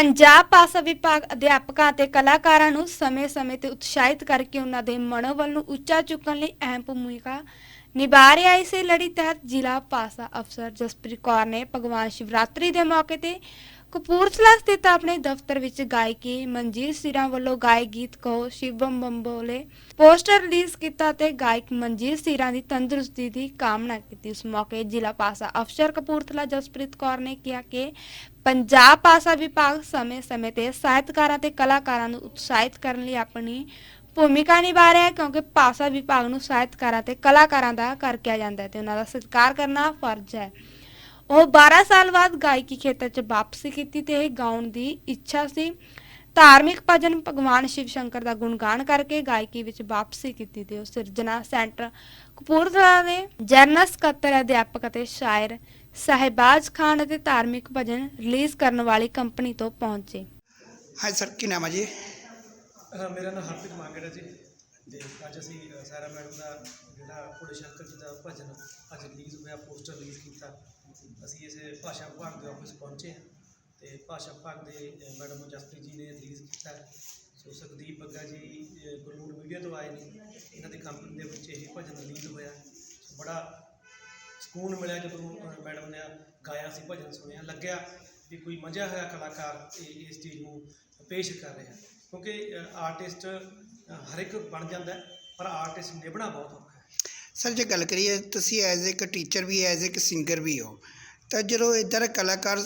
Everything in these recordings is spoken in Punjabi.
ਪੰਜਾਬ ਭਾਸ਼ਾ ਵਿਭਾਗ ਅਧਿਆਪਕਾਂ ਅਤੇ ਕਲਾਕਾਰਾਂ ਨੂੰ ਸਮੇਂ-ਸਮੇਂ ਤੇ ਉਤਸ਼ਾਹਿਤ ਕਰਕੇ ਉਹਨਾਂ ਦੇ ਮਨੋਬਲ ਨੂੰ ਉੱਚਾ ਚੁੱਕਣ ਲਈ ਅਹਿਮ ਭੂਮਿਕਾ ਨਿਭਾ ਰਿਹਾ ਹੈ ਇਸੇ ਲੜੀ ਤਹਿਤ ਜ਼ਿਲ੍ਹਾ ਭਾਸ਼ਾ ਅਫਸਰ ਜਸਪ੍ਰੀਤ ਕੌਰ ਨੇ ਭਗਵਾਨ ਸ਼ਿਵਰਾਤਰੀ ਦੇ ਮੌਕੇ ਤੇ ਕਪੂਰਥਲਾ ਸਥਿਤ ਆਪਣੇ ਦਫ਼ਤਰ ਵਿੱਚ ਗਾਇਕੀ ਮਨਜੀਤ ਸਿਰਾਂ ਵੱਲੋਂ ਗਾਏ ਗੀਤ ਕਹੋ, ਸ਼ਿਵਮ ਬੰਮ ਪੋਸਟਰ ਰਿਲੀਜ਼ ਕੀਤਾ ਤੇ ਗਾਇਕ ਮਨਜੀਤ ਸਿਰਾਂ ਦੀ ਤੰਦਰੁਸਤੀ ਦੀ ਕਾਮਨਾ ਕੀਤੀ। ਉਸ ਮੌਕੇ ਜ਼ਿਲ੍ਹਾ ਪਾਸਾ ਅਫਸਰ ਕਪੂਰਥਲਾ ਜਸਪ੍ਰੀਤ ਕੌਰ ਨੇ ਕਿਹਾ ਕਿ ਪੰਜਾਬ ਭਾਸ਼ਾ ਵਿਭਾਗ ਸਮੇਂ-ਸਮੇਂ ਤੇ ਸਾਹਿਤਕਾਰਾਂ ਤੇ ਕਲਾਕਾਰਾਂ ਨੂੰ ਉਤਸ਼ਾਹਿਤ ਕਰਨ ਲਈ ਆਪਣੀ ਭੂਮਿਕਾ ਨਿਭਾ ਰਿਹਾ ਹੈ ਕਿਉਂਕਿ ਭਾਸ਼ਾ ਵਿਭਾਗ ਨੂੰ ਸਾਹਿਤਕਾਰਾਂ ਤੇ ਕਲਾਕਾਰਾਂ ਦਾ ਘਰ ਕਿਹਾ ਜਾਂਦਾ ਹੈ ਤੇ ਉਹਨਾਂ ਦਾ ਸਤਿਕਾਰ ਕਰਨਾ ਫਰਜ਼ ਹੈ। ਉਹ 12 ਸਾਲ ਬਾਅਦ ਗਾਇਕੀ ਖੇਤਰ 'ਚ ਵਾਪਸੀ ਕੀਤੀ ਤੇ ਇਹ ਗਾਉਣ ਦੀ ਇੱਛਾ ਸੀ। ਧਾਰਮਿਕ ਭਜਨ ਭਗਵਾਨ ਸ਼ਿਵ ਸ਼ੰਕਰ ਦਾ ਗੁਣਗਾਨ ਕਰਕੇ ਗਾਇਕੀ ਵਿੱਚ ਵਾਪਸੀ ਕੀਤੀ ਤੇ ਉਹ ਸਿਰਜਣਾ ਸੈਂਟਰ ਕਪੂਰਥਲਾ ਦੇ ਜਰਨਲ ਸਕੱਤਰ, ਅਧਿਆਪਕ ਅਤੇ ਸ਼ਾਇਰ ਸਾਹਿਬਾਜ਼ ਖਾਨ ਅਤੇ ਧਾਰਮਿਕ ਭਜਨ ਰਿਲੀਜ਼ ਕਰਨ ਵਾਲੀ ਕੰਪਨੀ ਤੋਂ ਪਹੁੰਚੇ। ਹਾਂਜੀ ਸਰ ਕੀ ਨਾਮ ਹੈ ਜੀ? ਮੇਰਾ ਨਾਮ ਹਰਪ੍ਰੀਤ ਮਾਂਗੜ ਹੈ ਜੀ। ਤੇ ਅੱਜ ਅਸੀਂ ਸਾਰਾ ਮੈਡਮ ਦਾ ਜਿਹੜਾ ਭੋਲੇ ਸ਼ੰਕਰ ਜੀ ਦਾ ਭਜਨ ਅੱਜ ਰਿਲੀਜ਼ ਹੋਇਆ ਪੋਸਟਰ ਰਿਲੀਜ਼ ਕੀਤਾ। ਅਸੀਂ ਇਸੇ ਭਾਸ਼ਾ ਵਿਭਾਗ ਦੇ ਆਫਿਸ ਪਹੁੰਚੇ ਹਾਂ ਤੇ ਭਾਸ਼ਾ ਵਿਭਾਗ ਦੇ ਮੈਡਮ ਜਸਪ੍ਰੀਤ ਜੀ ਨੇ ਰਿਲੀਜ਼ ਕੀਤਾ। ਹੈ। ਸੋ ਸੁਖਦੀਪ ਬੱਗਾ ਜੀ ਅ, ਗੁਰਨੂਰ ਮੀਡੀਆ ਤੋਂ ਆਏ ਨੇ। ਇਹਨਾਂ ਦੀ ਕੰਪਨੀ ਦੇ ਵਿੱਚ ਇਹ ਭਜਨ ਰਿਲੀਜ਼ ਹੋਇਆ। ਸੋ ਬੜਾ ਸਕੂਨ ਮਿਲਿਆ ਜਦੋਂ ਮੈਡਮ ਨੇ ਗਾਇਆ ਸੀ ਭਜਨ ਸੁਣਿਆ ਲੱਗਿਆ ਵੀ ਕੋਈ ਮੰਝਿਆ ਹੋਇਆ ਕਲਾਕਾਰ ਇਸ ਚੀਜ਼ ਨੂੰ ਪੇਸ਼ ਕਰ ਰਿਹਾ। ਕਿਉਂਕਿ ਆਰਟਿਸਟ ਹਰ ਇੱਕ ਬਣ ਜਾਂਦਾ ਪਰ ਆਰਟਿਸਟ ਨਿਭਣਾ ਬਹੁਤ ਔਖਾ ਹੈ। ਸਰ ਜੇ ਗੱਲ ਕਰੀਏ ਤੁਸੀਂ ਐਜ਼ ਇੱਕ ਟੀਚਰ ਵੀ ਐਜ਼ ਇੱਕ ਸਿੰਗਰ ਵੀ ਹੋ ਤਾਂ ਜਦੋਂ ਇੱਧਰ ਕਲਾਕਾਰ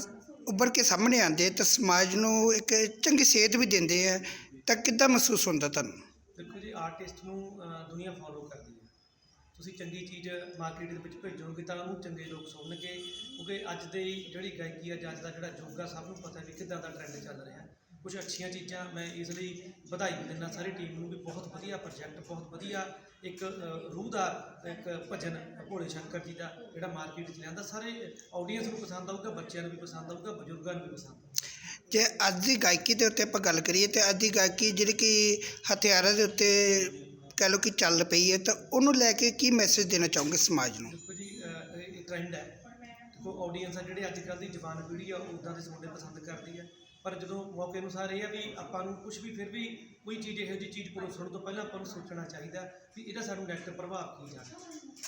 ਉੱਭਰ ਕੇ ਸਾਹਮਣੇ ਆਉਂਦੇ ਤਾਂ ਸਮਾਜ ਨੂੰ ਇੱਕ ਚੰਗੀ ਸੇਧ ਵੀ ਦਿੰਦੇ ਆ ਤਾਂ ਕਿੱਦਾਂ ਮਹਿਸੂਸ ਹੁੰਦਾ ਤੁਹਾਨੂੰ? ਦੇਖੋ ਜੀ ਆਰਟਿਸਟ ਨੂੰ ਦੁਨੀਆ ਫੋਲੋ ਕਰਦੀ ਹੈ। ਤੁਸੀਂ ਚੰਗੀ ਚੀਜ਼ ਮਾਰਕੀਟ ਦੇ ਵਿੱਚ ਭੇਜੋਗੇ ਤਾਂ ਉਹਨੂੰ ਚੰਗੇ ਲੋਕ ਸੁਣਨਗੇ, ਕਿਉਂਕਿ ਅੱਜ ਦੀ ਜਿਹੜੀ ਗਾਇਕੀ ਆ ਜਾਂ ਅੱਜ ਦਾ ਜਿਹੜਾ ਯੁੱਗ ਆ, ਸਭ ਨੂੰ ਪਤਾ ਵੀ ਕਿੱਦਾਂ ਦਾ ਟ੍ਰੈਂਡ ਚੱਲ ਰਿਹਾ। ਕੁਝ ਅੱਛੀਆਂ ਚੀਜ਼ਾਂ ਮੈਂ ਇਸ ਲਈ ਵਧਾਈ ਦਿੰਦਾ, ਸਾਰੀ ਟੀਮ ਨੂੰ ਵੀ ਬਹੁਤ ਵਧੀਆ ਪ੍ਰੋਜੈਕਟ ਬਹੁਤ ਵਧੀਆ ਇੱਕ ਰੂਹ ਦਾ ਇੱਕ ਭਜਨ ਭੋਲੇ ਸ਼ੰਕਰ ਜੀ ਦਾ ਜਿਹੜਾ ਮਾਰਕੀਟ 'ਚ ਲਿਆਂਦਾ, ਸਾਰੇ ਆਡੀਅנס ਨੂੰ ਪਸੰਦ ਆਊਗਾ, ਬੱਚਿਆਂ ਨੂੰ ਵੀ ਪਸੰਦ ਆਊਗਾ, ਬਜ਼ੁਰਗਾਂ ਨੂੰ ਵੀ ਪਸੰਦ ਆਊਗਾ। ਜੇ ਅੱਜ ਦੀ ਗਾਇਕੀ ਦੇ ਉੱਤੇ ਆਪਾਂ ਗੱਲ ਕਰੀਏ, ਤਾਂ ਅੱਜ ਦੀ ਗਾਇਕੀ ਜਿਹੜੀ ਕਿ ਹਥਿਆਰਾਂ ਦੇ ਉੱਤੇ ਕਹਿ ਲਓ ਕਿ ਚੱਲ ਪਈ ਹੈ ਤਾਂ ਉਹਨੂੰ ਲੈ ਕੇ ਕੀ ਮੈਸੇਜ ਦੇਣਾ ਚਾਹੋਗੇ ਸਮਾਜ ਨੂੰ? ਦੇਖੋ ਜੀ ਅਹ ਇਹ ਟ੍ਰੈਂਡ ਹੈ। ਦੇਖੋ ਆਡੀਅנס ਆ ਜਿਹੜੇ ਅੱਜ ਕੱਲ੍ਹ ਦੀ ਜਵਾਨ ਪੀੜ੍ਹੀ ਆ ਉਹ ਉੱਦਾਂ ਦੇ ਸੁਣਨੇ ਪਸੰਦ ਕਰਦੀ ਹੈ ਪਰ ਜਦੋਂ ਮੌਕੇ ਅਨੁਸਾਰ ਇਹ ਆ ਵੀ ਆਪਾਂ ਨੂੰ ਕੁਝ ਵੀ ਫਿਰ ਵੀ ਕੋਈ ਚੀਜ਼ ਇਹੋ ਜਿਹੀ ਚੀਜ਼ ਪਰੋਸਣ ਤੋਂ ਪਹਿਲਾਂ ਆਪਾਂ ਨੂੰ ਸੋਚਣਾ ਚਾਹੀਦਾ ਵੀ ਇਹਦਾ ਸਾਨੂੰ ਨੈਗੇਟਿਵ ਪ੍ਰਭਾਵ ਕੀ ਜਾਣਾ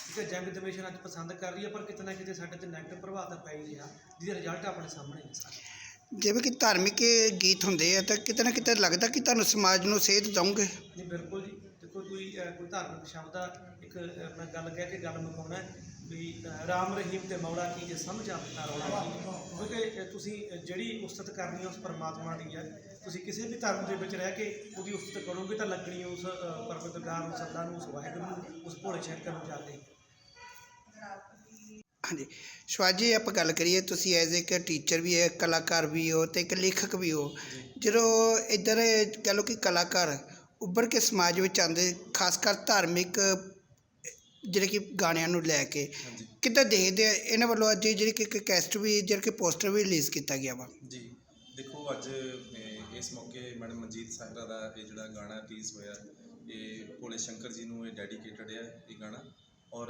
ਠੀਕ ਹੈ ਜੰਗ ਦਮੇਸ਼ਨ ਅੱਜ ਪਸੰਦ ਕਰ ਰਹੀ ਹੈ ਪਰ ਕਿਤੇ ਨਾ ਕਿਤੇ ਸਾਡੇ ਤੇ ਨੈਗੇਟਿਵ ਪ੍ਰਭਾਵ ਤਾਂ ਪੈ ਹੀ ਰਿਹਾ ਜਿਹਦੇ ਰਿਜ਼ਲਟ ਆਪਣੇ ਸਾਹਮਣੇ ਨੇ ਸਾਰੇ ਜਿਵੇਂ ਕਿ ਧਾਰਮਿਕ ਗੀਤ ਹੁੰਦੇ ਆ ਤਾਂ ਕਿਤੇ ਨਾ ਕਿਤੇ ਲੱਗਦਾ ਕਿ ਤੁਹਾਨੂੰ ਸਮਾਜ ਨੂੰ ਸੇਧ ਦਊਂਗੇ? ਨਹੀਂ ਬਿਲਕੁਲ ਜੀ। ਕੋਈ ਕੋਈ ਧਾਰਮਿਕ ਸ਼ਬਦ ਆ ਇੱਕ ਆਪਣਾ ਗੱਲ ਕਹਿ ਕੇ ਗੱਲ ਮੁਕਾਉਣਾ ਵੀ ਰਾਮ ਰਹੀਮ ਤੇ ਮੌਲਾ ਕੀ ਜੇ ਸਮਝ ਆਪਣਾ ਰੌਲਾ ਕੀ? ਕਿਉਂਕਿ ਤੁਸੀਂ ਜਿਹੜੀ ਉਸਤਤ ਕਰਨੀ ਉਸ ਪਰਮਾਤਮਾ ਦੀ ਹੈ ਤੁਸੀਂ ਕਿਸੇ ਵੀ ਧਰਮ ਦੇ ਵਿੱਚ ਰਹਿ ਕੇ ਉਹਦੀ ਉਸਤਤ ਕਰੋਗੇ ਤਾਂ ਲੱਗਣੀ ਉਸ ਅਹ, ਪਰਵਤਗਾਰ ਨੂੰ ਸੱਦਾ ਨੂੰ ਉਸ ਵਾਹਿਗੁਰੂ ਨੂੰ ਉਸ ਭੋਲੇ ਸ਼ੰਕਰ ਨੂੰ ਜਾ ਕੇ। ਹਾਂਜੀ। ਸ਼ਿਵਾਜੀ ਆਪਾਂ ਗੱਲ ਕਰੀਏ ਤੁਸੀਂ ਐਜ਼ ਇੱਕ ਟੀਚਰ ਵੀ ਹੈ ਕਲਾਕਾਰ ਵੀ ਹੋ ਤੇ ਇੱਕ ਲੇਖਕ ਵੀ ਹੋ। ਜਦੋਂ ਇੱਧਰ ਕਹ ਲਓ ਕਿ ਕਲਾਕਾਰ ਉੱਭਰ ਕੇ ਸਮਾਜ ਵਿੱਚ ਆਉਂਦੇ ਖਾਸ ਕਰ ਧਾਰਮਿਕ ਜਿਹੜੇ ਕਿ ਗਾਣਿਆਂ ਨੂੰ ਲੈ ਕੇ। ਕਿੱਦਾਂ ਦੇਖਦੇ ਆ? ਇਹਨਾਂ ਵੱਲੋਂ ਅੱਜ ਜਿਹੜੀ ਕਿ ਇੱਕ ਕੈਸਟ ਵੀ ਜਿਹੜਾ ਕਿ ਪੋਸਟਰ ਵੀ ਰਿਲੀਜ਼ ਕੀਤਾ ਗਿਆ ਵਾ। ਜੀ। ਦੇਖੋ ਅੱਜ ਇਸ ਮੌਕੇ ਮੈਡਮ ਮਨਜੀਤ ਸਾਹਿਰਾ ਦਾ ਇਹ ਜਿਹੜਾ ਗਾਣਾ ਰਿਲੀਜ਼ ਹੋਇਆ ਇਹ ਭੋਲੇ ਸ਼ੰਕਰ ਜੀ ਨੂੰ ਇਹ ਡੈਡੀਕੇਟਡ ਹੈ ਇਹ ਗਾਣਾ। ਔਰ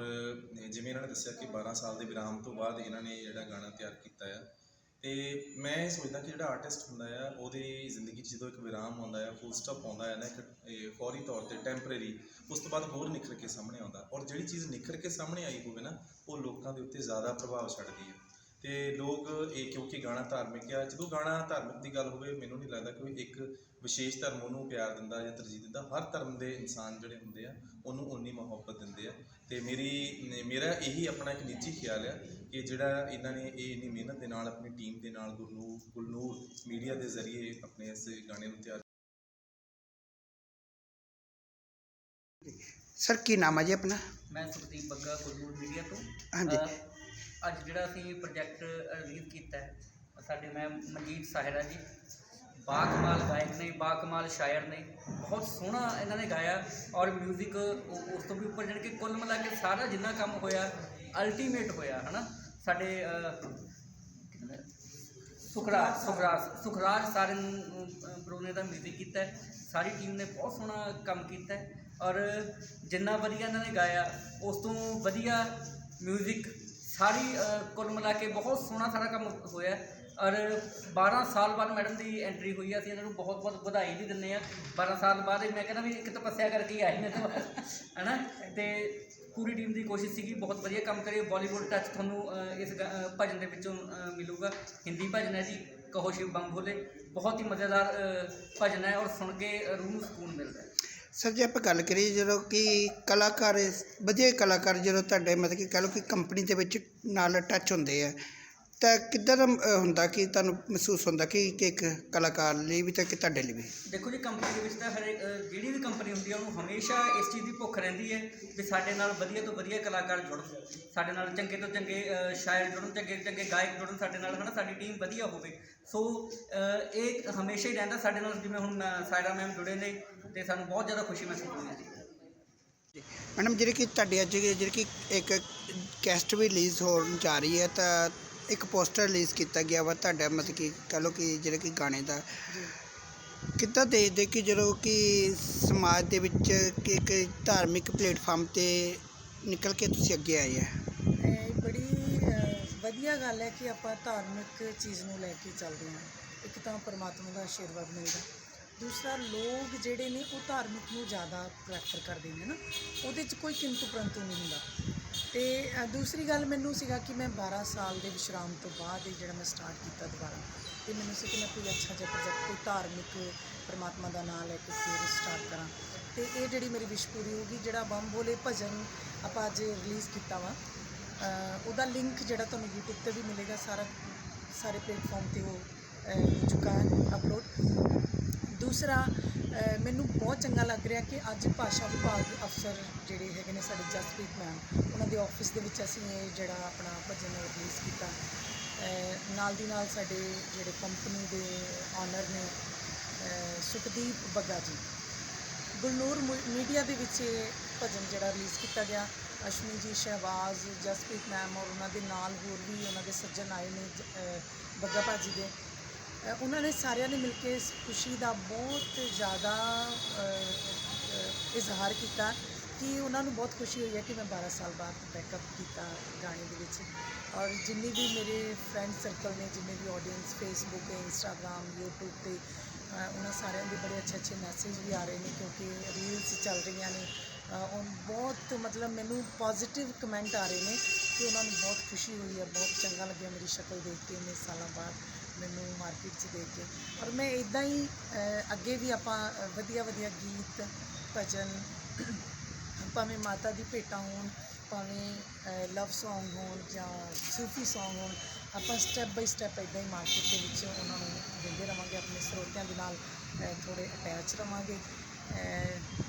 ਜਿਵੇਂ ਇਹਨਾਂ ਨੇ ਦੱਸਿਆ ਕਿ 12 ਸਾਲ ਦੇ ਵਿਰਾਮ ਤੋਂ ਬਾਅਦ ਇਹਨਾਂ ਨੇ ਜਿਹੜਾ ਗਾਣਾ ਤਿਆਰ ਕੀਤਾ ਹੈ ਤੇ ਮੈਂ ਇਹ ਸੋਚਦਾ ਕਿ ਜਿਹੜਾ ਆਰਟਿਸਟ ਹੁੰਦਾ ਆ, ਉਹਦੀ ਜ਼ਿੰਦਗੀ 'ਚ ਜਦੋਂ ਇੱਕ ਵਿਰਾਮ ਆਉਂਦਾ ਆ ਫੁੱਲ ਸਟਾਪ ਆਉਂਦਾ ਹੈ ਨਾ, ਇੱਕ ਫੌਰੀ ਤੌਰ ਤੇ ਟੈਂਪਰੇਰੀ ਉਸ ਤੋਂ ਬਾਅਦ ਹੋਰ ਨਿਖਰ ਕੇ ਸਾਹਮਣੇ ਆਉਂਦਾ। ਔਰ ਜਿਹੜੀ ਚੀਜ਼ ਨਿਖਰ ਕੇ ਸਾਹਮਣੇ ਆਈ ਹੋਵੇ ਨਾ, ਉਹ ਲੋਕਾਂ ਦੇ ਉੱਤੇ ਜ਼ਿਆਦਾ ਪ੍ਰਭਾਵ ਛੱਡਦੀ ਹੈ ਤੇ ਲੋਕ ਇਹ ਕਿਉਂਕਿ ਗਾਣਾ ਧਾਰਮਿਕ ਆ ਜਦੋਂ ਗਾਣਾ ਧਾਰਮਿਕ ਦੀ ਗੱਲ ਹੋਵੇ ਮੈਨੂੰ ਨਹੀਂ ਲੱਗਦਾ ਕੋਈ ਇੱਕ ਵਿਸ਼ੇਸ਼ ਧਰਮ ਉਹਨੂੰ ਪਿਆਰ ਦਿੰਦਾ ਜਾਂ ਤਰਜੀਹ ਦਿੰਦਾ। ਹਰ ਧਰਮ ਦੇ ਇਨਸਾਨ ਜਿਹੜੇ ਹੁੰਦੇ ਆ ਉਹਨੂੰ ਉਨੀ ਮੁਹੱਬਤ ਦਿੰਦੇ ਆ। ਤੇ ਮੇਰੀ ਮੇਰਾ ਇਹੀ ਆਪਣਾ ਇੱਕ ਨਿੱਜੀ ਖਿਆਲ ਆ ਕਿ ਜਿਹੜਾ ਇਹਨਾਂ ਨੇ ਇਹ ਇੰਨੀ ਮਿਹਨਤ ਦੇ ਨਾਲ ਆਪਣੀ ਟੀਮ ਦੇ ਨਾਲ ਗੁਰਨੂਰ ਗੁਲਨੂਰ ਮੀਡੀਆ ਦੇ ਜ਼ਰੀਏ ਆਪਣੇ ਇਸ ਗਾਣੇ ਨੂੰ ਤਿਆਰ ਸਰ ਕੀ ਨਾਮ ਹੈ ਜੀ ਆਪਣਾ? ਮੈਂ ਸੁਖਦੀਪ ਬੱਗਾ ਗੁਰਮੂਲ ਮੀਡੀਆ ਤੋਂ। ਹਾਂਜੀ। ਅਹ ਅੱਜ ਜਿਹੜਾ ਅਸੀਂ ਪ੍ਰੋਜੈਕਟ ਰਿਲੀਜ਼ ਕੀਤਾ ਹੈ ਸਾਡੇ ਮੈਮ ਮਨਜੀਤ ਸਾਹਿਰਾ ਜੀ ਬਾਕਮਾਲ ਗਾਇਕ ਨੇ ਬਾਕਮਾਲ ਸ਼ਾਇਰ ਨੇ ਬਹੁਤ ਸੋਹਣਾ ਇਹਨਾਂ ਨੇ ਗਾਇਆ ਔਰ 뮤직 ਉਸ ਤੋਂ ਵੀ ਉੱਪਰ ਜਾਣੀ ਕਿ ਕੁੱਲ ਮਿਲਾ ਕੇ ਸਾਰਾ ਜਿੰਨਾ ਕੰਮ ਹੋਇਆ ਅਲਟੀਮੇਟ ਹੋਇਆ ਹਨਾ ਸਾਡੇ ਅਹ, ਸੁਖਰਾਜ ਸੁਖਰਾਜ ਸੁਖਰਾਜ ਸਾਰਨ ਬਰੋ ਨੇ ਦਾ 뮤직 ਕੀਤਾ ਹੈ ਸਾਰੀ ਟੀਮ ਨੇ ਬਹੁਤ ਸੋਹਣਾ ਕੰਮ ਕੀਤਾ ਹੈ ਔਰ ਜਿੰਨਾ ਵਧੀਆ ਇਹਨਾਂ ਨੇ ਗਾਇਆ ਉਸ ਤੋਂ ਵਧੀਆ 뮤직 ਸਾਰੀ ਕੁੱਲ ਮਿਲਾ ਕੇ ਬਹੁਤ ਸੋਹਣਾ ਸਾਰਾ ਕੰਮ ਹੋਇਆ। ਔਰ 12 ਸਾਲ ਬਾਅਦ ਮੈਡਮ ਦੀ ਐਂਟਰੀ ਹੋਈ ਆ ਅਸੀਂ ਇਹਨਾਂ ਨੂੰ ਬਹੁਤ ਬਹੁਤ ਵਧਾਈ ਵੀ ਦਿੰਦੇ ਆ 12 ਸਾਲ ਬਾਅਦ ਮੈਂ ਕਹਿੰਦਾ ਵੀ ਇੱਕ ਤਪੱਸਿਆ ਕਰਕੇ ਹੀ ਆਏ ਨੇ ਤਾਂ ਹਨਾ? ਤੇ ਪੂਰੀ ਟੀਮ ਦੀ ਕੋਸ਼ਿਸ਼ ਸੀਗੀ ਬਹੁਤ ਵਧੀਆ ਕੰਮ ਕਰੇ ਬਾਲੀਵੁੱਡ ਟੱਚ ਤੁਹਾਨੂੰ ਇਸ ਗਾ- ਭਜਨ ਦੇ ਵਿੱਚੋਂ ਅਹ, ਮਿਲੂਗਾ। ਹਿੰਦੀ ਭਜਨ ਹੈ ਜੀ ਕਹੋ ਸ਼ਿਵ ਬੰਗ ਭੋਲੇ ਬਹੁਤ ਹੀ ਮਜ਼ੇਦਾਰ ਭਜਨ ਹੈ ਔਰ ਸੁਣ ਕੇ ਰੂਹ ਨੂੰ ਸਕੂਨ ਮਿਲਦਾ ਹੈ। ਸਰ ਜੇ, ਆਪਾਂ ਗੱਲ ਕਰੀਏ ਜਦੋਂ ਕਿ ਕਲਾਕਾਰ, ਵਧੀਆ ਕਲਾਕਾਰ ਜਦੋਂ ਤੁਹਾਡੇ ਮਤਲਬ ਕਿ ਕਹਿ ਲਓ ਕਿ ਕੰਪਨੀ ਦੇ ਵਿੱਚ ਨਾਲ ਟੱਚ ਹੁੰਦੇ ਆ ਤਾਂ ਕਿੱਦਾਂ ਦਾ ਅ, ਹੁੰਦਾ ਕਿ ਤੁਹਾਨੂੰ ਮਹਿਸੂਸ ਹੁੰਦਾ ਕਿ ਕਿ ਇੱਕ ਕਲਾਕਾਰ ਲਈ ਵੀ ਤੇ ਕਿ ਤੁਹਾਡੇ ਲਈ ਵੀ? ਦੇਖੋ ਜੀ ਕੰਪਨੀ ਦੇ ਵਿੱਚ ਤਾਂ ਹਰੇਕ ਅਹ, ਜਿਹੜੀ ਵੀ ਕੰਪਨੀ ਹੁੰਦੀ ਹੈ ਉਹਨੂੰ ਹਮੇਸ਼ਾ ਇਸ ਚੀਜ਼ ਦੀ ਭੁੱਖ ਰਹਿੰਦੀ ਹੈ ਵੀ ਸਾਡੇ ਨਾਲ ਵਧੀਆ ਤੋਂ ਵਧੀਆ ਕਲਾਕਾਰ ਜੁੜਨ। ਸਾਡੇ ਨਾਲ ਚੰਗੇ ਤੋਂ ਚੰਗੇ ਅਹ, ਸ਼ਾਇਰ ਜੁੜਨ ਚੰਗੇ ਤੋਂ ਚੰਗੇ ਗਾਇਕ ਜੁੜਨ ਸਾਡੇ ਨਾਲ ਹਨਾ? ਸਾਡੀ ਟੀਮ ਵਧੀਆ ਹੋਵੇ। ਸੋ ਅਹ, ਇਹ ਹਮੇਸ਼ਾ ਹੀ ਰਹਿੰਦਾ ਸਾਡੇ ਨਾਲ ਜਿਵੇਂ ਹੁਣ ਅਹ, ਸਾਇਰਾ ਮੈਮ ਜੁੜੇ ਨੇ ਤੇ ਸਾਨੂੰ ਬਹੁਤ ਜ਼ਿਆਦਾ ਖੁਸ਼ੀ ਮਹਿਸੂਸ ਹੋਈ ਹੈ ਜੀ। ਮੈਡਮ ਜਿਹੜੀ ਕਿ ਤੁਹਾਡੀ ਅੱਜ ਜਿਹੜੀ ਕਿ ਇੱਕ ਕੈਸਟ ਵੀ ਰਿਲੀਜ਼ ਹੋਣ ਜਾ ਰਹੀ ਹੈ ਤਾਂ ਇੱਕ ਪੋਸਟਰ ਰਿਲੀਜ਼ ਕੀਤਾ ਗਿਆ ਵਾ ਤੁਹਾਡਾ ਮਤਲਬ ਕਿ ਕਹ ਲਓ ਕਿ ਜਿਹੜੇ ਕਿ ਗਾਣੇ ਦਾ। ਕਿੱਦਾਂ ਦੇਖਦੇ ਕਿ ਜਦੋਂ ਕਿ ਸਮਾਜ ਦੇ ਵਿੱਚ ਕਿ ਇੱਕ ਧਾਰਮਿਕ ਪਲੇਟਫਾਰਮ ਤੇ ਨਿਕਲ ਕੇ ਤੁਸੀਂ ਅੱਗੇ ਆਏ ਆ? ਇਹ ਬੜੀ ਵਧੀਆ ਗੱਲ ਹੈ ਕਿ ਆਪਾਂ ਧਾਰਮਿਕ ਚੀਜ਼ ਨੂੰ ਲੈ ਕੇ ਚੱਲਦੇ ਹਾਂ। ਇੱਕ ਤਾਂ ਪਰਮਾਤਮਾ ਦਾ ਆਸ਼ੀਰਵਾਦ ਮਿਲਦਾ। ਦੂਸਰਾ ਲੋਕ ਜਿਹੜੇ ਨੇ ਉਹ ਧਾਰਮਿਕ ਨੂੰ ਜ਼ਿਆਦਾ ਪ੍ਰੈਫਰ ਕਰਦੇ ਨੇ ਨਾ। ਉਹਦੇ 'ਚ ਕੋਈ ਕਿੰਤੂ ਪ੍ਰੰਤੂ ਨਹੀਂ ਹੁੰਦਾ। ਤੇ ਦੂਸਰੀ ਗੱਲ ਮੈਨੂੰ ਸੀਗਾ ਕਿ ਮੈਂ 12 ਸਾਲ ਦੇ ਵਿਸ਼ਰਾਮ ਤੋਂ ਬਾਅਦ ਇਹ ਜਿਹੜਾ ਮੈਂ ਸਟਾਰਟ ਕੀਤਾ ਦੁਬਾਰਾ ਤੇ ਮੈਨੂੰ ਸੀ ਕਿ ਮੈਂ ਕੋਈ ਅੱਛਾ ਜਿਹਾ ਪ੍ਰੋਜੈਕਟ ਕੋਈ ਧਾਰਮਿਕ ਪਰਮਾਤਮਾ ਦਾ ਨਾਮ ਲੈ ਕੇ ਫਿਰ ਸਟਾਰਟ ਕਰਾਂ। ਤੇ ਇਹ ਜਿਹੜੀ ਮੇਰੀ ਵਿਸ਼ ਪੂਰੀ ਹੋ ਗਈ, ਜਿਹੜਾ ਬੰਮ ਬੋਲੇ ਭਜਨ ਆਪਾਂ ਅੱਜ ਰਿਲੀਜ਼ ਕੀਤਾ ਵਾ ਉਹਦਾ ਲਿੰਕ ਜਿਹੜਾ ਤੁਹਾਨੂੰ YouTube ਤੇ ਵੀ ਮਿਲੇਗਾ, ਸਾਰਾ, ਸਾਰੇ ਪਲੇਟਫਾਰਮ ਤੇ ਉਹ ਹੋ ਚੁੱਕਾ ਹੈ ਅਪਲੋਡ ਦੂਸਰਾ ਮੈਨੂੰ ਬਹੁਤ ਚੰਗਾ ਲੱਗ ਰਿਹਾ ਕਿ ਅੱਜ ਭਾਸ਼ਾ ਵਿਭਾਗ ਦੇ ਅਫਸਰ ਜਿਹੜੇ ਹੈਗੇ ਨੇ ਸਾਡੇ ਜਸਪ੍ਰੀਤ ਮੈਮ, ਉਹਨਾਂ ਦੇ ਆਫਿਸ ਦੇ ਵਿੱਚ ਅਸੀਂ ਇਹ ਜਿਹੜਾ ਆਪਣਾ ਭਜਨ ਰਿਲੀਜ਼ ਕੀਤਾ। ਨਾਲ ਦੀ ਨਾਲ ਸਾਡੇ ਜਿਹੜੇ ਕੰਪਨੀ ਦੇ ਓਨਰ ਨੇ ਸੁਖਦੀਪ ਬੱਗਾ ਜੀ। ਗੁਲਨੂਰ ਮੁ- ਮੀਡੀਆ ਦੇ ਵਿੱਚ ਇਹ ਭਜਨ ਜਿਹੜਾ ਰਿਲੀਜ਼ ਕੀਤਾ ਗਿਆ। ਅਸ਼ਮੀ ਜੀ, ਸ਼ਹਿਬਾਜ਼, ਜਸਪ੍ਰੀਤ ਮੈਮ ਔਰ ਉਹਨਾਂ ਦੇ ਨਾਲ ਹੋਰ ਵੀ ਉਹਨਾਂ ਦੇ ਸੱਜਣ ਆਏ ਨੇ ਜ- ਅਹ, ਬੱਗਾ ਭਾਜੀ ਦੇ। ਉਹਨਾਂ ਨੇ ਸਾਰਿਆਂ ਨੇ ਮਿਲ ਕੇ ਇਸ ਖੁਸ਼ੀ ਦਾ ਬਹੁਤ ਜ਼ਿਆਦਾ ਇਜ਼ਹਾਰ ਕੀਤਾ ਕਿ ਉਹਨਾਂ ਨੂੰ ਬਹੁਤ ਖੁਸ਼ੀ ਹੋਈ ਹੈ ਕਿ ਮੈਂ 12 ਸਾਲ ਬਾਅਦ ਬੈਕਅਪ ਕੀਤਾ ਗਾਣੇ ਦੇ ਵਿੱਚ। ਔਰ ਜਿੰਨੇ ਵੀ ਮੇਰੇ ਫਰੈਂਡ ਸਰਕਲ ਨੇ ਜਿੰਨੇ ਵੀ ਆਡੀਅנס ਫੇਸਬੁੱਕ ਤੇ ਇੰਸਟਾਗ੍ਰam YouTube ਤੇ ਉਹਨਾਂ ਸਾਰਿਆਂ ਦੇ ਬੜੇ ਅੱਛੇ ਅੱਛੇ ਮੈਸੇਜ ਵੀ ਆ ਰਹੇ ਨੇ ਕਿਉਂਕਿ ਰੀਲਸ ਚੱਲ ਰਹੀਆਂ ਨੇ। ਅ, ਉਹ ਬਹੁਤ ਮਤਲਬ ਮੈਨੂੰ ਪੋਜ਼ਿਟਿਵ ਕਮੈਂਟ ਆ ਰਹੇ ਨੇ ਕਿ ਉਹਨਾਂ ਨੂੰ ਬਹੁਤ ਖੁਸ਼ੀ ਹੋਈ ਹੈ ਬਹੁਤ ਚੰਗਾ ਲੱਗਿਆ ਮੇਰੀ ਸ਼ਕਲ ਦੇਖ ਕੇ ਇੰਨੇ ਸਾਲਾਂ ਬਾਅਦ। ਮੈਨੂੰ ਮਾਰਕੀਟ 'ਚ ਦੇਖ ਕੇ। ਔਰ ਮੈਂ ਇਦਾਂ ਹੀ ਅੱਗੇ ਵੀ ਆਪਾਂ ਵਧੀਆ ਵਧੀਆ ਗੀਤ ਭਜਨ ਭਾਵੇਂ ਮਾਤਾ ਦੀ ਭੇਟਾਂ ਹੋਣ ਭਾਵੇਂ ਲਵ Song ਹੋਣ ਜਾਂ ਸੂਫੀ Song ਹੋਣ ਆਪਾਂ ਸਟੈਪ ਬਾਈ ਸਟੈਪ ਇਦਾਂ ਹੀ ਮਾਰਕੀਟ ਦੇ ਵਿੱਚ ਉਹਨਾਂ ਨੂੰ ਦਿੰਦੇ ਰਵਾਂਗੇ ਆਪਣੇ ਸਰੋਤਿਆਂ ਦੇ ਨਾਲ ਅ, ਥੋੜੇ ਅਟੈਚ ਰਵਾਂਗੇ।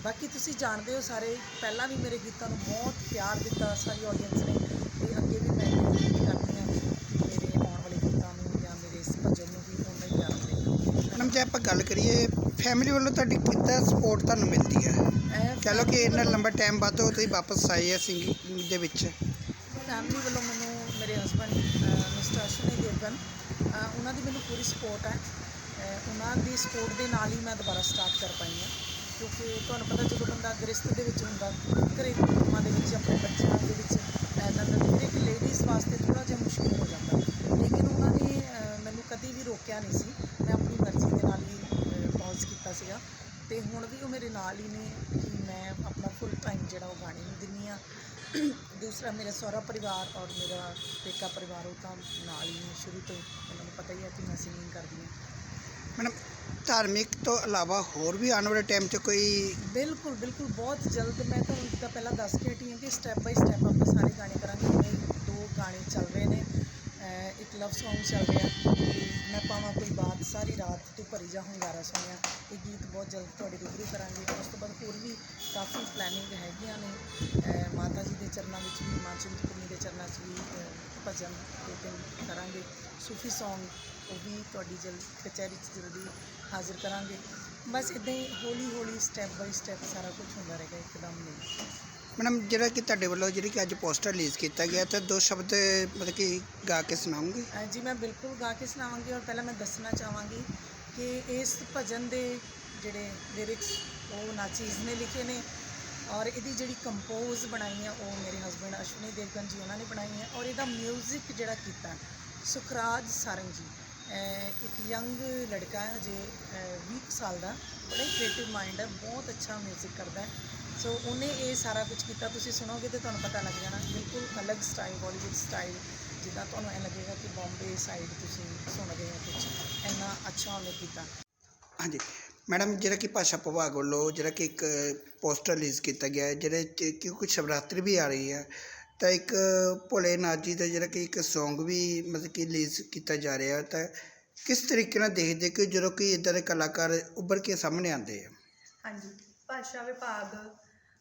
ਬਾਕੀ ਤੁਸੀਂ ਜਾਣਦੇ ਹੋ ਸਾਰੇ ਪਹਿਲਾਂ ਵੀ ਮੇਰੇ ਗੀਤਾਂ ਨੂੰ ਬਹੁਤ ਪਿਆਰ ਦਿੱਤਾ ਸਾਰੀ ਆਡੀਅנס ਨੇ ਤੇ ਅੱਗੇ ਵੀ ਮੈਂ ਉਮੀਦ ਕਰਦੀ ਹਾਂ ਮੇਰੇ ਆਉਣ ਵਾਲੇ ਗੀਤਾਂ ਨੂੰ ਜਾਂ ਮੇਰੇ ਇਸ ਭਜਨ ਨੂੰ ਵੀ ਉਨਾ ਹੀ ਪਿਆਰ ਮਿਲੇਗਾ ਮੈਡਮ ਜੇ ਆਪਾਂ ਗੱਲ ਕਰੀਏ ਫੈਮਿਲੀ ਵੱਲੋਂ ਤੁਹਾਡੀ ਕਿੱਦਾਂ ਸਪੋਰਟ ਤੁਹਾਨੂੰ ਮਿਲਦੀ ਹੈ ਇਹ ਕਹ ਲਓ ਕਿ ਇੰਨਾ ਲੰਬਾ ਟਾਈਮ ਬਾਅਦ ਉਹ ਤੁਸੀਂ ਵਾਪਸ ਆਏ ਆ ਸਿੰਗਿੰਗ ਦੇ ਵਿੱਚ। ਫੈਮਿਲੀ ਵੱਲੋਂ ਮੈਨੂੰ ਮੇਰੇ ਹਸਬੰਡ ਮਿਸਟਰ ਅਸ਼ਵਨੀ ਦੇਵਗਨ ਉਹਨਾਂ ਦੀ ਮੈਨੂੰ ਪੂਰੀ ਸਪੋਰਟ ਹੈ। ਉਹਨਾਂ ਦੀ ਸਪੋਰਟ ਦੇ ਨਾਲ ਹੀ ਮੈਂ ਦੁਬਾਰਾ ਸਟਾਰਟ ਕਰ ਪਾਈ ਹਾਂ। ਕਿਉਂਕਿ ਤੁਹਾਨੂੰ ਪਤਾ ਜਦੋਂ ਬੰਦਾ ਗ੍ਰਸਤ ਦੇ ਵਿੱਚ ਹੁੰਦਾ ਘਰੇਲੂ ਕੰਮਾਂ ਦੇ ਵਿੱਚ, ਆਪਣੇ ਬੱਚਿਆਂ ਦੇ ਵਿੱਚ ਪੈ ਜਾਂਦਾ ਤਾਂ ਫਿਰ ਇੱਕ ਲੇਡੀਜ਼ ਵਾਸਤੇ ਥੋੜਾ ਜਿਹਾ ਮੁਸ਼ਕਿਲ ਹੋ ਜਾਂਦਾ। ਲੇਕਿਨ ਉਹਨਾਂ ਨੇ ਮੈਨੂੰ ਕਦੀ ਵੀ ਰੋਕਿਆ ਨਹੀਂ ਸੀ ਮੈਂ ਆਪਣੀ ਮਰਜ਼ੀ ਦੇ ਨਾਲ ਹੀ ਪੌਜ਼ ਕੀਤਾ ਸੀਗਾ। ਤੇ ਹੁਣ ਵੀ ਉਹ ਮੇਰੇ ਨਾਲ ਹੀ ਨੇ ਕਿ ਮੈਂ ਆਪਣਾ ਫੁੱਲ ਟਾਈਮ ਜਿਹੜਾ ਉਹ ਗਾਣੇ ਨੂੰ ਦਿੰਦੀ ਹਾਂ। ਦੂਸਰਾ ਮੇਰਾ ਸਹੁਰਾ ਪਰਿਵਾਰ ਔਰ ਮੇਰਾ ਪੇਕਾ ਪਰਿਵਾਰ ਉਹ ਤਾਂ ਨਾਲ ਹੀ ਨੇ ਸ਼ੁਰੂ ਤੋਂ ਉਹਨਾਂ ਨੂੰ ਪਤਾ ਹੀ ਹੈ ਕਿ ਮੈਂ ਸਿੰਗਿੰਗ ਕਰਦੀ ਹਾਂ। ਮੈਡਮ ਧਾਰਮਿਕ ਤੋਂ ਇਲਾਵਾ ਹੋਰ ਵੀ ਆਉਣ ਵਾਲੇ ਟਾਈਮ 'ਚ ਕੋਈ ਬਿਲਕੁਲ ਬਿਲਕੁਲ ਬਹੁਤ ਜਲਦ ਮੈਂ ਤੁਹਾਨੂੰ ਜਿੱਦਾਂ ਪਹਿਲਾਂ ਦੱਸ ਕੇ ਹਟੀ ਹਾਂ ਕਿ ਸਟੈਪ ਬਾਈ ਸਟੈਪ ਆਪਾਂ ਸਾਰੇ ਗਾਣੇ ਕਰਾਂਗੇ। ਹੀ ਦੋ ਗਾਣੇ ਚੱਲ ਰਹੇ ਨੇ। ਇੱਕ ਲਵ Song ਚੱਲ ਰਿਹਾ ਕਿ ਮੈਂ ਪਾਵਾਂ ਕੋਈ ਬਾਤ ਸਾਰੀ ਰਾਤ ਤੂੰ ਭਰੀ ਜਾ ਹੁੰਗਾਰਾ ਸੁਣਿਆ। ਇਹ ਗੀਤ ਬਹੁਤ ਜਲਦ ਤੁਹਾਡੇ ਰੂਬਰੂ ਕਰਾਂਗੇ। ਉਸ ਤੋਂ ਬਾਅਦ ਹੋਰ ਵੀ ਕਾਫੀ ਪਲੈਨਿੰਗ ਹੈਗੀਆਂ ਨੇ। ਮਾਤਾ ਜੀ ਦੇ ਚਰਨਾਂ ਵਿੱਚ ਵੀ, ਮਾਂ ਚਿੰਤਪੁਰਨੀ ਦੇ ਚਰਨਾਂ 'ਚ ਵੀ ਭਜਨ ਕੀਰਤਨ ਕਰਾਂਗੇ। ਸੂਫੀ Song, ਉਹ ਵੀ ਤੁਹਾਡੀ ਜਲਦ ਕਚਹਿਰੀ 'ਚ ਜਲਦੀ ਹਾਜ਼ਰ ਕਰਾਂਗੇ। ਬਸ ਇਦਾਂ ਹੀ ਹੌਲੀ ਹੌਲੀ ਸਟੈਪ ਬਾਈ ਸਟੈਪ ਸਾਰਾ ਕੁਝ ਹੁੰਦਾ ਰਹੇਗਾ, ਇੱਕਦਮ ਨਹੀਂ। ਮੈਡਮ ਜਿਹੜਾ ਕਿ ਤੁਹਾਡੇ ਵੱਲੋਂ ਜਿਹੜੀ ਕਿ ਅੱਜ ਪੋਸਟਰ ਰਿਲੀਜ਼ ਕੀਤਾ ਗਿਆ ਤਾਂ ਦੋ ਸ਼ਬਦ ਮਤਲਬ ਕਿ ਗਾ ਕੇ ਸੁਣਾਉਂਗੇ ਅ, ਜੀ ਮੈਂ ਬਿਲਕੁਲ ਗਾ ਕੇ ਸੁਣਾਵਾਂਗੀ ਔਰ ਪਹਿਲਾਂ ਮੈਂ ਦੱਸਣਾ ਚਾਹਾਂਗੀ ਕਿ ਇਸ ਭਜਨ ਦੇ ਜਿਹੜੇ ਲਿਰਿਕਸ ਉਹ ਨਾਚੀਜ਼ ਨੇ ਲਿਖੇ ਨੇ ਔਰ ਇਹਦੀ ਜਿਹੜੀ ਕੰਪੋਜ਼ ਬਣਾਈ ਹੈ ਉਹ ਮੇਰੇ ਹਸਬੰਡ ਅਸ਼ਵਨੀ ਦੇਵਗਨ ਜੀ ਉਹਨਾਂ ਨੇ ਬਣਾਈ ਹੈ ਔਰ ਇਹਦਾ 뮤직 ਜਿਹੜਾ ਕੀਤਾ ਸੁਖਰਾਜ ਸਾਰੰਗ ਜੀ ਅਹ ਇੱਕ ਯੰਗ ਲੜਕਾ ਹੈ ਜੇ 20 ਕੁ ਸਾਲ ਦਾ ਬੜਾ ਹੀ ਕ੍ਰੀਏਟਿਵ ਮਾਈਂਡ ਹੈ ਬਹੁਤ ਅੱਛਾ 뮤직 ਕਰਦਾ ਹੈ ਸੋ ਉਹਨੇ ਇਹ ਸਾਰਾ ਕੁਝ ਕੀਤਾ। ਤੁਸੀਂ ਸੁਣੋਗੇ ਤੇ ਤੁਹਾਨੂੰ ਪਤਾ ਲੱਗ ਜਾਣਾ ਬਿਲਕੁਲ ਅਲੱਗ ਸਟਾਈਲ ਬਾਲੀਵੁੱਡ ਸਟਾਈਲ ਜਿੱਦਾਂ ਤੁਹਾਨੂੰ ਐਂ ਲੱਗੇਗਾ ਕਿ ਬੰਬੇ ਸਾਈਡ ਤੁਸੀਂ ਸੁਣ ਰਹੇ ਹੋ ਕੁਝ ਇੰਨਾ ਅੱਛਾ ਉਹਨੇ ਕੀਤਾ। ਹਾਂਜੀ। ਮੈਡਮ ਜਿਹੜਾ ਕਿ ਭਾਸ਼ਾ ਵਿਭਾਗ ਵੱਲੋਂ ਜਿਹੜਾ ਕਿ ਇੱਕ ਪੋਸਟਰ ਰਿਲੀਜ਼ ਕੀਤਾ ਗਿਆ ਹੈ ਜਿਹੜੇ 'ਚ ਕਿਉਂਕਿ ਸ਼ਿਵਰਾਤਰੀ ਵੀ ਆ ਰਹੀ ਹੈ ਤਾਂ ਇੱਕ ਭੋਲੇਨਾਥ ਜੀ ਦਾ ਜਿਹੜਾ ਕਿ ਇੱਕ Song ਵੀ ਮਤਲਬ ਕਿ ਰਿਲੀਜ਼ ਕੀਤਾ ਜਾ ਰਿਹਾ ਤਾਂ ਕਿਸ ਤਰੀਕੇ ਨਾਲ ਦੇਖਦੇ ਕਿ ਜਦੋਂ ਕਿ ਇਦਾਂ ਦੇ ਕਲਾਕਾਰ ਉੱਭਰ ਕੇ ਸਾਹਮਣੇ ਆਉਂਦੇ ਆ? ਹਾਂਜੀ। ਭਾਸ਼ਾ ਵਿਭਾਗ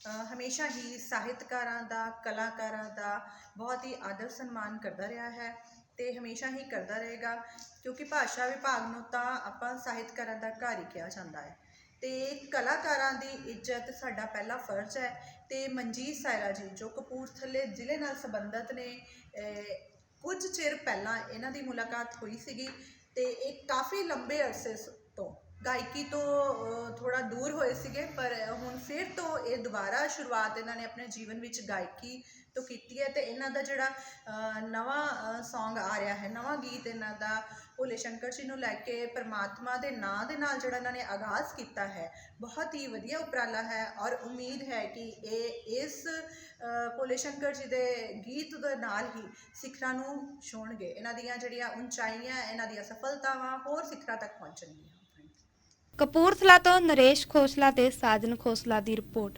ਹਮੇਸ਼ਾ ਹੀ ਸਾਹਿਤਕਾਰਾਂ ਦਾ, ਕਲਾਕਾਰਾਂ ਦਾ ਬਹੁਤ ਹੀ ਆਦਰ ਸਨਮਾਨ ਕਰਦਾ ਰਿਹਾ ਹੈ ਤੇ ਹਮੇਸ਼ਾ ਹੀ ਕਰਦਾ ਰਹੇਗਾ, ਕਿਉਂਕਿ ਭਾਸ਼ਾ ਵਿਭਾਗ ਨੂੰ ਤਾਂ ਆਪਾਂ ਸਾਹਿਤਕਾਰਾਂ ਦਾ ਘਰ ਹੀ ਕਿਹਾ ਜਾਂਦਾ ਹੈ। ਤੇ ਕਲਾਕਾਰਾਂ ਦੀ ਇੱਜ਼ਤ ਸਾਡਾ ਪਹਿਲਾ ਫਰਜ਼ ਹੈ ਤੇ ਮਨਜੀਤ ਸਾਇਰਾ ਜੀ, ਜੋ ਕਪੂਰਥਲੇ ਜ਼ਿਲ੍ਹੇ ਨਾਲ ਸੰਬੰਧਿਤ ਨੇ ਕੁਝ ਚਿਰ ਪਹਿਲਾਂ ਇਹਨਾਂ ਦੀ ਮੁਲਾਕਾਤ ਹੋਈ ਸੀਗੀ ਤੇ ਇਹ ਕਾਫੀ ਲੰਬੇ ਅਰਸੇ ਸ- ਤੋਂ ਗਾਇਕੀ ਤੋਂ ਥੋੜਾ ਦੂਰ ਹੋਏ ਸੀਗੇ, ਪਰ ਹੁਣ ਫਿਰ ਤੋਂ ਇਹ ਦੁਬਾਰਾ ਸ਼ੁਰੂਆਤ ਇਹਨਾਂ ਨੇ ਆਪਣੇ ਜੀਵਨ ਵਿੱਚ ਗਾਇਕੀ ਤੋਂ ਕੀਤੀ ਹੈ ਤੇ ਇਹਨਾਂ ਦਾ ਜਿਹੜਾ ਨਵਾਂ Song ਆ ਰਿਹਾ ਹੈ, ਨਵਾਂ ਗੀਤ ਇਹਨਾਂ ਦਾ, ਭੋਲੇ ਸ਼ੰਕਰ ਜੀ ਨੂੰ ਲੈ ਕੇ ਪਰਮਾਤਮਾ ਦੇ ਨਾਂ ਦੇ ਨਾਲ ਜਿਹੜਾ ਇਹਨਾਂ ਨੇ ਆਗਾਜ਼ ਕੀਤਾ ਹੈ, ਬਹੁਤ ਹੀ ਵਧੀਆ ਉਪਰਾਲਾ ਹੈ ਔਰ ਉਮੀਦ ਹੈ ਕਿ ਇਹ ਇਸ ਭੋਲੇ ਸ਼ੰਕਰ ਜੀ ਦੇ ਗੀਤ ਦੇ ਨਾਲ ਹੀ ਸਿਖਰਾਂ ਨੂੰ ਛੂਹਣਗੇ, ਇਹਨਾਂ ਦੀਆਂ ਜਿਹੜੀਆਂ ਉਚਾਈਆਂ, ਇਹਨਾਂ ਦੀਆਂ ਸਫਲਤਾਵਾਂ ਹੋਰ ਸਿਖਰਾਂ ਤੱਕ ਪਹੁੰਚਣਗੀਆਂ। ਕਪੂਰਥਲਾ ਤੋਂ ਨਰੇਸ਼ ਖੋਸਲਾ ਤੇ ਸਾਜਨ ਖੋਸਲਾ ਦੀ ਰਿਪੋਰਟ।